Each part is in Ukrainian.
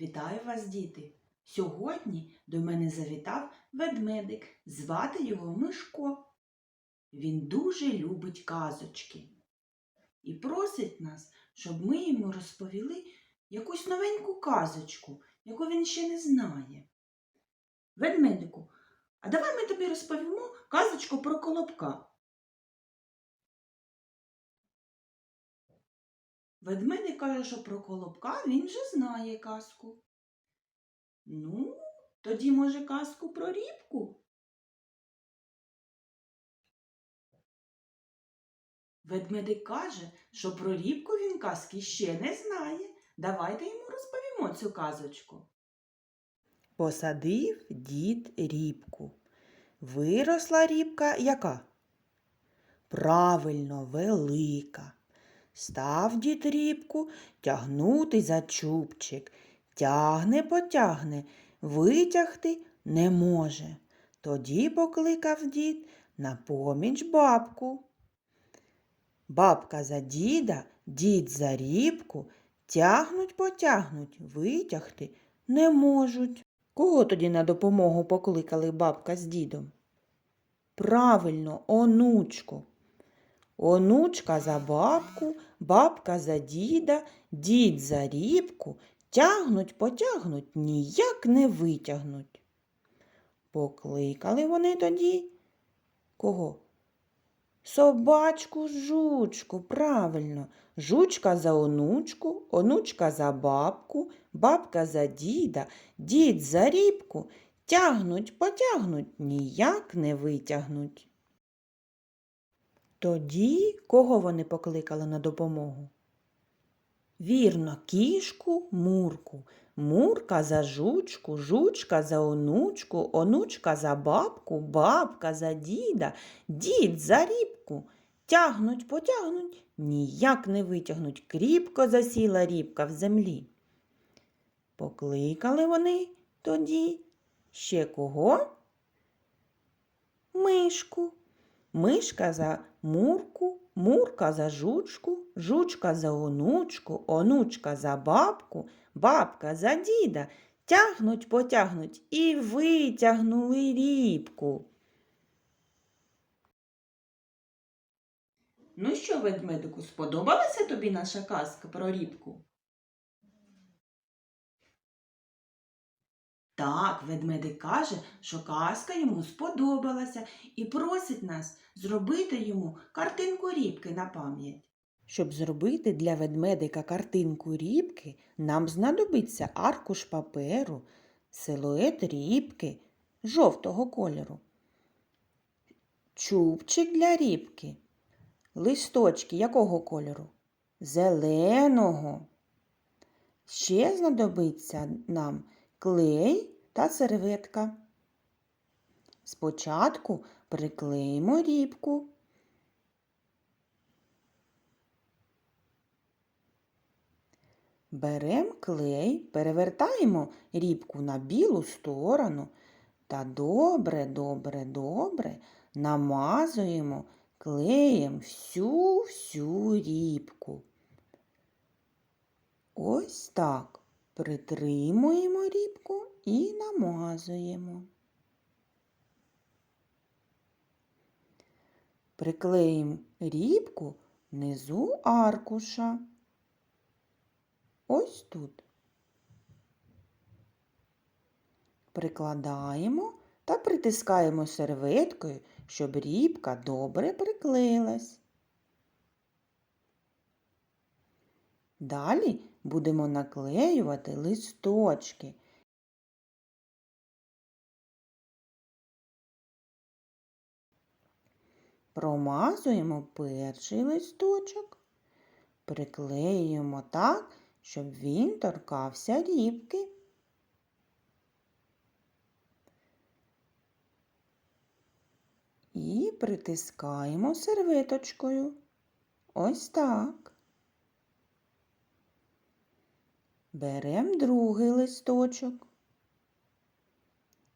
Вітаю вас, діти! Сьогодні до мене завітав ведмедик. Звати його Мишко. Він дуже любить казочки і просить нас, щоб ми йому розповіли якусь новеньку казочку, яку він ще не знає. Ведмедику, а давай ми тобі розповімо казочку про колобка. Ведмедик каже, що про колобка він вже знає казку. Ну, тоді, може, казку про рібку? Ведмедик каже, що про рібку він казки ще не знає. Давайте йому розповімо цю казочку. Посадив дід рібку. Виросла рібка яка? Правильно, велика. Став дід рібку тягнути за чубчик. Тягне, потягне, витягти не може. Тоді покликав дід на поміч бабку. Бабка за діда, дід за рібку, тягнуть, потягнуть, витягти не можуть. Кого тоді на допомогу покликали бабка з дідом? Правильно, онучку. Онучка за бабку, бабка за діда, дід за рібку, тягнуть, потягнуть, ніяк не витягнуть. Покликали вони тоді кого? Собачку жучку, правильно. Жучка за онучку, онучка за бабку, бабка за діда, дід за рібку. Тягнуть, потягнуть, ніяк не витягнуть. Тоді кого вони покликали на допомогу? Вірно, кішку мурку. Мурка за жучку, жучка за онучку, онучка за бабку, бабка за діда, дід за рібку. Тягнуть, потягнуть, ніяк не витягнуть. Кріпко засіла рібка в землі. Покликали вони тоді ще кого? Мишку. Мишка за мурку, мурка за жучку, жучка за онучку, онучка за бабку, бабка за діда. Тягнуть, потягнуть і витягнули рібку. Ну що, ведмедику, сподобалася тобі наша казка про рібку? Так, ведмедик каже, що казка йому сподобалася і просить нас зробити йому картинку рібки на пам'ять. Щоб зробити для ведмедика картинку рібки, нам знадобиться аркуш паперу, силует рібки жовтого кольору, чубчик для рібки, листочки якого кольору? Зеленого. Ще знадобиться нам клей та серветка. Спочатку приклеїмо рібку. Беремо клей, перевертаємо рібку на білу сторону та добре, добре, добре намазуємо клеєм всю всю рібку. Ось так притримуємо рібку і намазуємо. Приклеїмо рібку внизу аркуша. Ось тут. Прикладаємо та притискаємо серветкою, щоб рібка добре приклеїлась. Далі будемо наклеювати листочки. Промазуємо перший листочок, приклеюємо так, щоб він торкався рібки. І притискаємо серветочкою. Ось так. Беремо другий листочок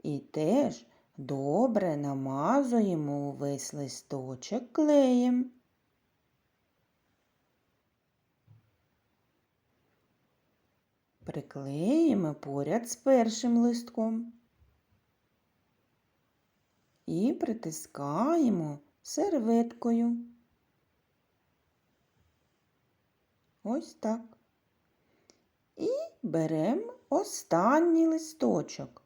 і теж добре намазуємо увесь листочок клеєм. приклеїмо поряд з першим листком і притискаємо серветкою. Ось так. Беремо останній листочок.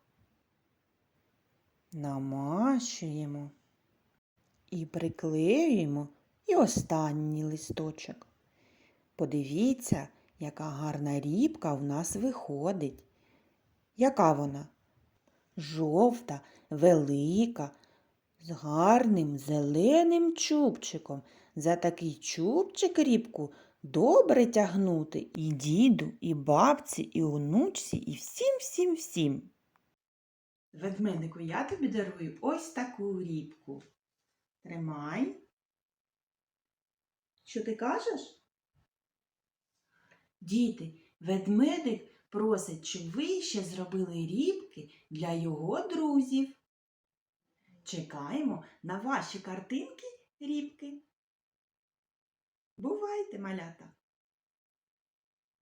Намащуємо і приклеюємо і останній листочок. Подивіться, яка гарна рібка в нас виходить. Яка вона? Жовта, велика, з гарним зеленим чубчиком. За такий чубчик рібку добре тягнути і діду, і бабці, і онучці, і всім, всім, всім. Ведмедику, я тобі дарую ось таку рібку. Тримай. Що ти кажеш? Діти, ведмедик просить, щоб ви ще зробили рібки для його друзів. Чекаємо на ваші картинки рібки. Бувайте, малята!